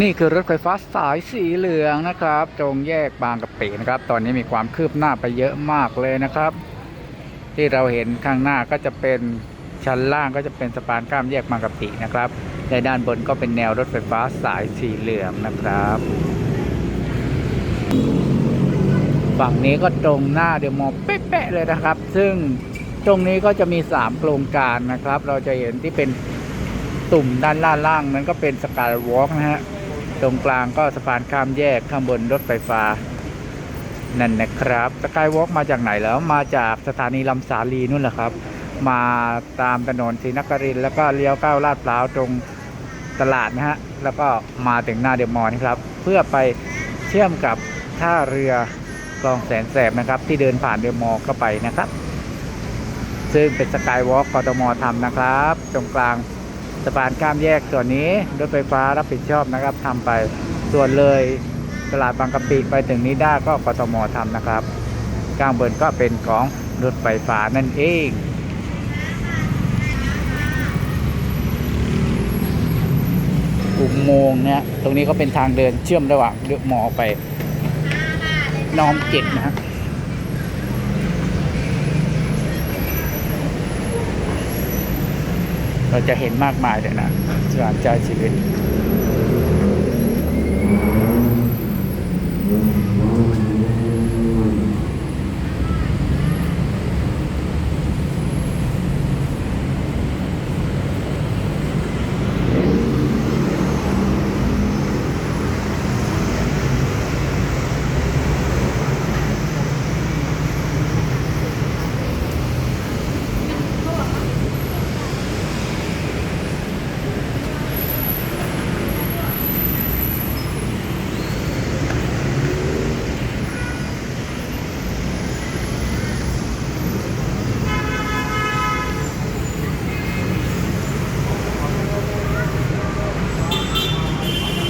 นี่คือรถไฟฟ้าสายสีเหลืองนะครับ ตรงแยกบางกะปินะครับ ตอนนี้มีความคืบหน้าไปเยอะมากเลยนะครับ ที่เราเห็นข้างหน้าก็จะเป็นชั้นล่างก็จะเป็นสะพานข้ามแยกบางกะปินะครับในด้านบนก็เป็นแนวรถไฟฟ้าสายสีเหลืองนะครับ ฝั่งนี้ก็ตรงหน้าเดอะมอลล์เป๊ะๆเลยนะครับ ซึ่งตรงนี้ก็จะมี 3 โครงการนะครับ เราจะเห็นที่เป็นตุ่มด้านล่างล่างนั้นก็เป็นสกายวอล์กนะฮะ ตรงกลางก็สะพานข้ามแยกข้างบนรถไฟฟ้า นั่นนะครับสกายวอล์กมาจากไหนแล้วมาจากสถานีลำสาลีนู่นแหละครับ มาตามถนนศรีนครินทร์แล้วก็เลี้ยวเข้าลาดพร้าวตรงตลาดนะฮะ แล้วก็มาถึงหน้าเดมอนครับ เพื่อไปเชื่อมกับท่าเรือคลองแสนแสบนะครับ ที่เดินผ่านเดมอเข้าไปนะครับ ซึ่งเป็นสกายวอล์กกทมทำนะครับ ตรงกลาง สะพานข้ามแยกส่วนนี้รถไฟฟ้ารับผิดชอบนะครับทำไปส่วนเลยตลาดบางกะปิไปถึงนิด้าก็กทมทำนะครับข้างบนก็เป็นของรถไฟฟ้านั่นเองอุโมงค์เนี่ยตรงนี้ก็เป็นทางเดินเชื่อมระหว่างเดือมอไปน้อมเจ็ดนะฮะ เราจะเห็นมากมายเลยนะสถานใจชีวิต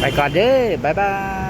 ไปก่อนเด้อบ๊ายบาย